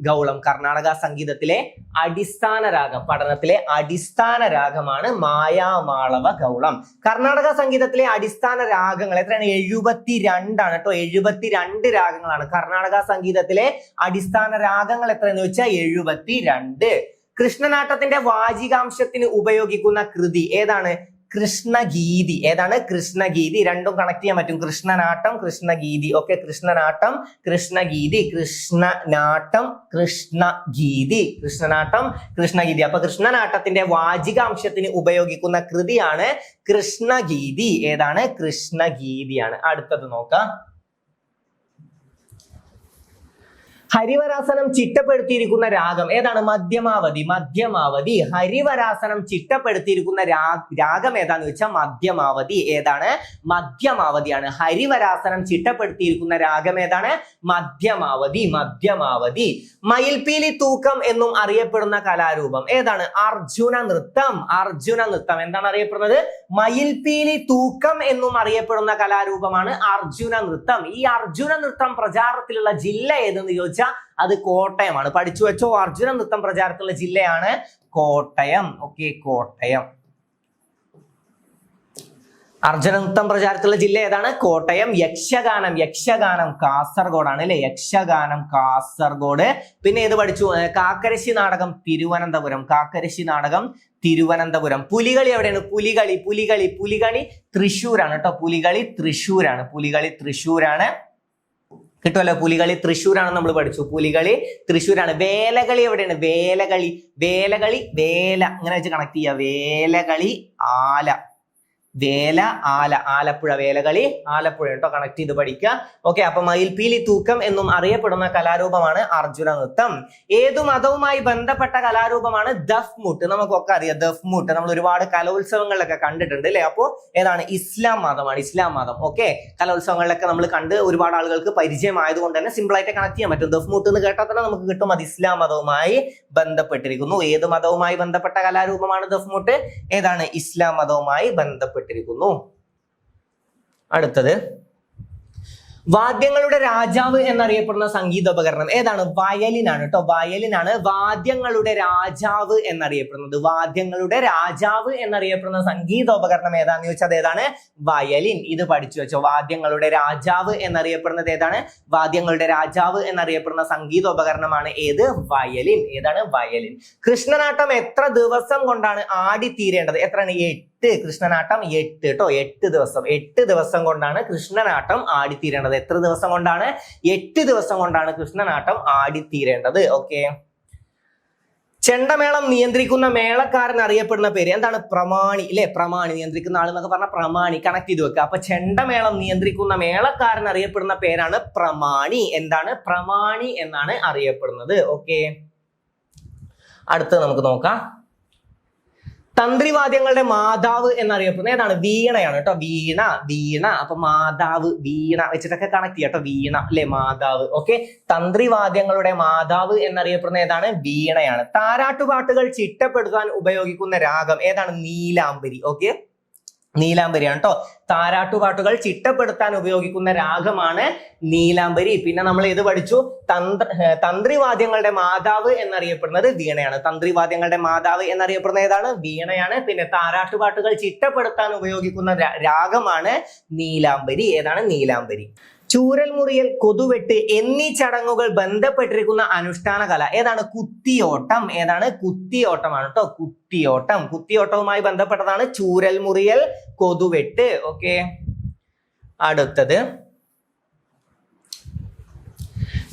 ഗൗളം. കർണാടക സംഗീതത്തിലെ അടിസ്ഥാന രാഗം പഠനത്തിലെ അടിസ്ഥാന രാഗമാണ് മായാമാളവ ഗൗളം. കർണാടക സംഗീതത്തിലെ അടിസ്ഥാന രാഗങ്ങൾ എത്രയാണ്? എഴുപത്തി രണ്ടാണ് കേട്ടോ. എഴുപത്തി രണ്ട് രാഗങ്ങളാണ്. കർണാടക സംഗീതത്തിലെ അടിസ്ഥാന രാഗങ്ങൾ എത്രയെന്ന് വെച്ചാൽ എഴുപത്തി രണ്ട് കൃഷ്ണനാട്ടത്തിന്റെ വാചികാംശത്തിന് ഉപയോഗിക്കുന്ന കൃതി ഏതാണ്? കൃഷ്ണഗീതി. ഏതാണ്? കൃഷ്ണഗീതി. രണ്ടും കണക്ട് ചെയ്യാൻ പറ്റും. കൃഷ്ണനാട്ടം കൃഷ്ണഗീതി. ഓക്കെ കൃഷ്ണനാട്ടം കൃഷ്ണഗീതി. കൃഷ്ണനാട്ടം കൃഷ്ണഗീതി. കൃഷ്ണനാട്ടം കൃഷ്ണഗീതി. അപ്പൊ കൃഷ്ണനാട്ടത്തിന്റെ വാചികാംശത്തിന് ഉപയോഗിക്കുന്ന കൃതിയാണ് കൃഷ്ണഗീതി. ഏതാണ്? കൃഷ്ണഗീതിയാണ്. അടുത്തത് നോക്കാം. ഹരിവരാസനം ചിട്ടപ്പെടുത്തിയിരിക്കുന്ന രാഗം ഏതാണ്? മധ്യമാവധി മധ്യമാവധി. ഹരിവരാസനം ചിട്ടപ്പെടുത്തിയിരിക്കുന്ന രാഗം ഏതാന്ന് വെച്ചാൽ മധ്യമാവധി ഏതാണ്? മധ്യമാവധിയാണ്. ഹരിവരാസനം ചിട്ടപ്പെടുത്തിയിരിക്കുന്ന രാഗം ഏതാണ്? മധ്യമാവധി മധ്യമാവധി. മയിൽപീലി തൂക്കം എന്നും അറിയപ്പെടുന്ന കലാരൂപം ഏതാണ്? അർജുന നൃത്തം അർജുന നൃത്തം. എന്താണ് അറിയപ്പെടുന്നത്? മയിൽപീലി തൂക്കം എന്നും അറിയപ്പെടുന്ന കലാരൂപമാണ് അർജുന നൃത്തം. ഈ അർജുന നൃത്തം പ്രചാരത്തിലുള്ള ജില്ല ഏതെന്ന് ചോദിച്ചാൽ അത് കോട്ടയമാണ്. പഠിച്ചു വെച്ചോ അർജുന നൃത്തം പ്രചാരത്തിലുള്ള ജില്ലയാണ് കോട്ടയം. ഓക്കെ കോട്ടയം. അർജുന നൃത്തം പ്രചാരത്തിലുള്ള ജില്ല ഏതാണ്? കോട്ടയം. യക്ഷഗാനം യക്ഷഗാനം കാസർഗോഡാണ് അല്ലെ? യക്ഷഗാനം കാസർഗോഡ്. പിന്നെ ഏത് പഠിച്ചു? കാക്കരശി നാടകം തിരുവനന്തപുരം. കാക്കരശി നാടകം തിരുവനന്തപുരം. പുലികളി എവിടെയാണ്? പുലികളി പുലികളി പുലികളി തൃശ്ശൂരാണ് കേട്ടോ. പുലികളി തൃശ്ശൂരാണ്. പുലികളി തൃശ്ശൂരാണ്. കിട്ടുമല്ലോ? പുലികളി തൃശ്ശൂരാണ് നമ്മൾ പഠിച്ചു. പുലികളി തൃശ്ശൂരാണ്. വേലകളി എവിടെയാണ്? വേലകളി. വേലകളി വേല. ഇങ്ങനെ വെച്ച് കണക്ട് ചെയ്യുക. വേലകളി ആല. വേല ആല ആലപ്പുഴ വേലകളി ആലപ്പുഴ കേട്ടോ കണക്ട് ചെയ്ത് പഠിക്കുക ഓക്കെ അപ്പൊ മയിൽപീലി തൂക്കം എന്നും അറിയപ്പെടുന്ന കലാരൂപമാണ് അർജുന നൃത്തം. ഏതു മതവുമായി ബന്ധപ്പെട്ട കലാരൂപമാണ് ദഫ് മുട്ട് നമുക്കൊക്കെ അറിയാം ദഫ് മുട്ട് നമ്മൾ ഒരുപാട് കലോത്സവങ്ങളിലൊക്കെ കണ്ടിട്ടുണ്ട് അല്ലെ അപ്പോ ഏതാണ്? ഇസ്ലാം മതമാണ് ഇസ്ലാം മതം. ഓക്കെ കലോത്സവങ്ങളിലൊക്കെ നമ്മൾ കണ്ട് ഒരുപാട് ആളുകൾക്ക് പരിചയമായതുകൊണ്ട് തന്നെ സിമ്പിൾ ആയിട്ട് കണക്ട് ചെയ്യാൻ പറ്റും. ദഫ് മുട്ട് എന്ന് കേട്ടാൽ തന്നെ നമുക്ക് കിട്ടും അത് ഇസ്ലാം മതവുമായി ബന്ധപ്പെട്ടിരിക്കുന്നു. ഏത് മതവുമായി ബന്ധപ്പെട്ട കലാരൂപമാണ് ദഫ് മുട്ട് ഏതാണ്? ഇസ്ലാം മതവുമായി ബന്ധപ്പെട്ടിരിക്കുന്നു അടുത്തത്. വാദ്യങ്ങളുടെ രാജാവ് എന്നറിയപ്പെടുന്ന സംഗീതോപകരണം ഏതാണ്? വയലിനാണ് കേട്ടോ വയലിനാണ് വാദ്യങ്ങളുടെ രാജാവ് എന്നറിയപ്പെടുന്നത്. വാദ്യങ്ങളുടെ രാജാവ് എന്നറിയപ്പെടുന്ന സംഗീതോപകരണം ഏതാണെന്ന് ചോദിച്ചാൽ ഏതാണ്? വയലിൻ. ഇത് പഠിച്ചു വെച്ചോ. വാദ്യങ്ങളുടെ രാജാവ് എന്നറിയപ്പെടുന്നത് ഏതാണ്? വാദ്യങ്ങളുടെ രാജാവ് എന്നറിയപ്പെടുന്ന സംഗീതോപകരണമാണ് ഏത്? വയലിൻ. ഏതാണ്? വയലിൻ. കൃഷ്ണനാട്ടം എത്ര ദിവസം കൊണ്ടാണ് ആടി തീരേണ്ടത് എത്രയാണ്? എട്ട് കൃഷ്ണനാട്ടം എട്ട് കേട്ടോ എട്ട് ദിവസം. എട്ട് ദിവസം കൊണ്ടാണ് കൃഷ്ണനാട്ടം ആടിത്തീരേണ്ടത്. എത്ര ദിവസം കൊണ്ടാണ്? എട്ട് ദിവസം കൊണ്ടാണ് കൃഷ്ണനാട്ടം ആടിത്തീരേണ്ടത്. ഓക്കെ. ചെണ്ടമേളം നിയന്ത്രിക്കുന്ന മേളക്കാരൻ അറിയപ്പെടുന്ന പേര് എന്താണ്? പ്രമാണി. അല്ലെ പ്രമാണി. നിയന്ത്രിക്കുന്ന ആൾ എന്നൊക്കെ പറഞ്ഞാൽ പ്രമാണി. കണക്ട് ചെയ്ത് വെക്കുക അപ്പൊ ചെണ്ടമേളം നിയന്ത്രിക്കുന്ന മേളക്കാരൻ അറിയപ്പെടുന്ന പേരാണ് പ്രമാണി. എന്താണ്? പ്രമാണി എന്നാണ് അറിയപ്പെടുന്നത്. ഓക്കെ. അടുത്തത് നമുക്ക് നോക്കാം. തന്ത്രിവാദ്യങ്ങളുടെ മാതാവ് എന്നറിയപ്പെടുന്നത് ഏതാണ്? വീണയാണ് കേട്ടോ. വീണ വീണ. അപ്പൊ മാതാവ് വീണ വെച്ചിട്ടൊക്കെ കണക്ട് ചെയ്യാം കേട്ടോ. വീണ അല്ലെ? മാതാവ്. ഓക്കെ തന്ത്രിവാദ്യങ്ങളുടെ മാതാവ് എന്നറിയപ്പെടുന്ന ഏതാണ്? വീണയാണ്. താരാട്ടുപാട്ടുകൾ ചിട്ടപ്പെടുത്താൻ ഉപയോഗിക്കുന്ന രാഗം ഏതാണ്? നീലാംബരി. ഓക്കെ നീലാംബരിയാണ് കേട്ടോ താരാട്ടുപാട്ടുകൾ ചിട്ടപ്പെടുത്താൻ ഉപയോഗിക്കുന്ന രാഗമാണ് നീലാംബരി. പിന്നെ നമ്മൾ ഏത് പഠിച്ചു? തന്ത്ര തന്ത്രിവാദ്യങ്ങളുടെ മാതാവ് എന്നറിയപ്പെടുന്നത് വീണയാണ്. തന്ത്രിവാദ്യങ്ങളുടെ മാതാവ് എന്നറിയപ്പെടുന്ന ഏതാണ്? വീണയാണ്. പിന്നെ താരാട്ടുപാട്ടുകൾ ചിട്ടപ്പെടുത്താൻ ഉപയോഗിക്കുന്ന രാഗമാണ് നീലാംബരി. ഏതാണ്? നീലാംബരി. ചൂരൽമുറിയൽ കൊതുവെട്ട് എന്നീ ചടങ്ങുകൾ ബന്ധപ്പെട്ടിരിക്കുന്ന അനുഷ്ഠാന കല. ഏതാണ്? കുത്തിയോട്ടം. ഏതാണ്? കുത്തിയോട്ടമാണ് കേട്ടോ കുത്തിയോട്ടം. കുത്തിയോട്ടവുമായി ബന്ധപ്പെട്ടതാണ് ചൂരൽ മുറിയൽ കൊതുവെട്ട്. ഓക്കെ. അടുത്തത്.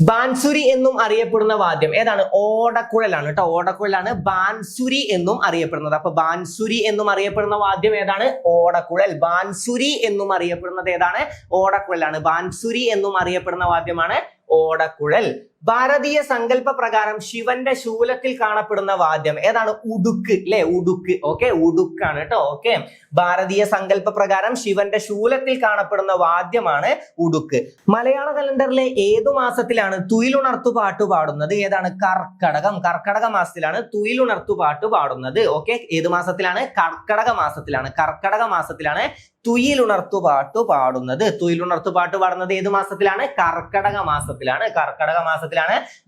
ബാൻസുരി എന്നും അറിയപ്പെടുന്ന വാദ്യം. ഏതാണ്? ഓടക്കുഴലാണ് കേട്ടോ. ഓടക്കുഴലാണ് ബാൻസുരി എന്നും അറിയപ്പെടുന്നത്. അപ്പൊ ബാൻസുരി എന്നും അറിയപ്പെടുന്ന വാദ്യം ഏതാണ്? ഓടക്കുഴൽ. ബാൻസുരി എന്നും അറിയപ്പെടുന്നത് ഏതാണ്? ഓടക്കുഴലാണ്. ബാൻസുരി എന്നും അറിയപ്പെടുന്ന വാദ്യമാണ് ഓടക്കുഴൽ. ഭാരതീയ സങ്കല്പ പ്രകാരം ശിവന്റെ ശൂലത്തിൽ കാണപ്പെടുന്ന വാദ്യം ഏതാണ്? ഉടുക്ക് അല്ലെ ഉടുക്ക്. ഓക്കെ? ഉടുക്കാണ് കേട്ടോ. ഓക്കെ? ഭാരതീയ സങ്കല്പ പ്രകാരം ശിവന്റെ ശൂലത്തിൽ കാണപ്പെടുന്ന വാദ്യമാണ് ഉടുക്ക്. മലയാള കലണ്ടറിലെ ഏതു മാസത്തിലാണ് തുയിലുണർത്തു പാട്ട് പാടുന്നത്? ഏതാണ്? കർക്കടകം. കർക്കടക മാസത്തിലാണ് തുയിലുണർത്തു പാട്ട് പാടുന്നത്. ഓക്കെ? ഏത് മാസത്തിലാണ്? കർക്കടക മാസത്തിലാണ്. കർക്കടക മാസത്തിലാണ് തുയിലുണർത്തു പാട്ട് പാടുന്നത്. തുയിലുണർത്തു പാട്ട് പാടുന്നത് ഏത് മാസത്തിലാണ്? കർക്കടക മാസത്തിലാണ്. കർക്കടക മാസത്തിലാണ്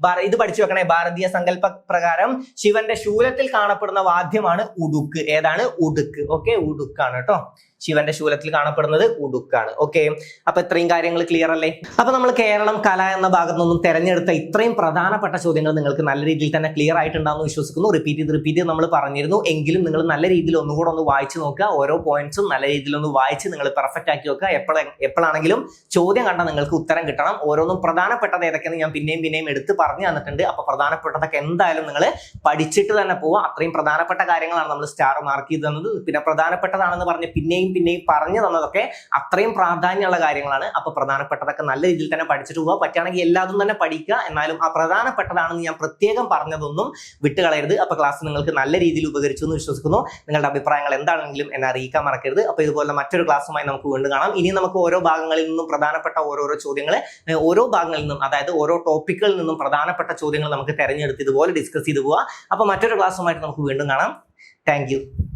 ഭാര- ഇത് പഠിച്ചു വെക്കണേ ഭാരതീയ സങ്കല്പ പ്രകാരം ശിവന്റെ ശൂലത്തിൽ കാണപ്പെടുന്ന വാദ്യമാണ് ഉടുക്ക്. ഏതാണ്? ഉടുക്ക്. ഓക്കെ ഉടുക്കാണ് കേട്ടോ. ശിവന്റെ ശൂലത്തിൽ കാണപ്പെടുന്നത് ഉടുക്കാണ്. ഓക്കെ അപ്പൊ ഇത്രയും കാര്യങ്ങൾ ക്ലിയർ അല്ലേ? അപ്പൊ നമ്മൾ കേരളം കല എന്ന ഭാഗത്തു നിന്നും തെരഞ്ഞെടുത്ത ഇത്രയും പ്രധാനപ്പെട്ട ചോദ്യങ്ങൾ നിങ്ങൾക്ക് നല്ല രീതിയിൽ തന്നെ ക്ലിയർ ആയിട്ടുണ്ടാകുന്നു വിശ്വസിക്കുന്നു. റിപ്പീറ്റ് ചെയ്ത് റിപ്പീറ്റ് ചെയ്ത് നമ്മൾ പറഞ്ഞിരുന്നു. എങ്കിലും നിങ്ങൾ നല്ല രീതിയിൽ ഒന്നുകൂടെ ഒന്ന് വായിച്ചു നോക്കുക. ഓരോ പോയിന്റ്സും നല്ല രീതിയിൽ ഒന്ന് വായിച്ച് നിങ്ങൾ പെർഫെക്റ്റ് ആക്കി വെക്കുക. എപ്പോൾ എപ്പോഴാണെങ്കിലും ചോദ്യം കണ്ടാൽ നിങ്ങൾക്ക് ഉത്തരം കിട്ടണം. ഓരോന്നും പ്രധാനപ്പെട്ടത് ഏതൊക്കെയെന്ന് ഞാൻ പിന്നെയും പിന്നെയും എടുത്ത് പറഞ്ഞു തന്നിട്ടുണ്ട്. അപ്പൊ പ്രധാനപ്പെട്ടതൊക്കെ എന്തായാലും നിങ്ങൾ പഠിച്ചിട്ട് തന്നെ പോവുക. അത്രയും പ്രധാനപ്പെട്ട കാര്യങ്ങളാണ് നമ്മൾ സ്റ്റാർ മാർക്ക് ചെയ്ത് തന്നത്. പിന്നെ പ്രധാനപ്പെട്ടതാണെന്ന് പറഞ്ഞ് പിന്നെയും പിന്നെയും പറഞ്ഞു തന്നതൊക്കെ അത്രയും പ്രാധാന്യമുള്ള കാര്യങ്ങളാണ്. അപ്പൊ പ്രധാനപ്പെട്ടതൊക്കെ നല്ല രീതിയിൽ തന്നെ പഠിച്ചിട്ട് പോവുക പറ്റുകയാണെങ്കിൽ എല്ലാതും തന്നെ പഠിക്കുക. എന്നാലും ആ പ്രധാനപ്പെട്ടതാണെന്ന് ഞാൻ പ്രത്യേകം പറഞ്ഞതൊന്നും വിട്ടുകളയരുത്. അപ്പൊ ക്ലാസ് നിങ്ങൾക്ക് നല്ല രീതിയിൽ ഉപകരിച്ചു എന്ന് വിശ്വസിക്കുന്നു. നിങ്ങളുടെ അഭിപ്രായങ്ങൾ എന്താണെങ്കിലും എന്നെ അറിയിക്കാൻ മറക്കരുത്. അപ്പൊ ഇതുപോലെ മറ്റൊരു ക്ലാസ്സുമായി നമുക്ക് വീണ്ടും കാണാം. ഇനി നമുക്ക് ഓരോ ഭാഗങ്ങളിൽ നിന്നും പ്രധാനപ്പെട്ട ഓരോരോ ചോദ്യങ്ങൾ ഓരോ ഭാഗങ്ങളിൽ നിന്നും അതായത് ഓരോ ടോപ്പിക്കുകളിൽ നിന്നും പ്രധാനപ്പെട്ട ചോദ്യങ്ങൾ നമുക്ക് തെരഞ്ഞെടുത്ത് ഇതുപോലെ ഡിസ്കസ് ചെയ്തു പോവാം. അപ്പൊ മറ്റൊരു ക്ലാസ്സുമായിട്ട് നമുക്ക് വീണ്ടും കാണാം. താങ്ക്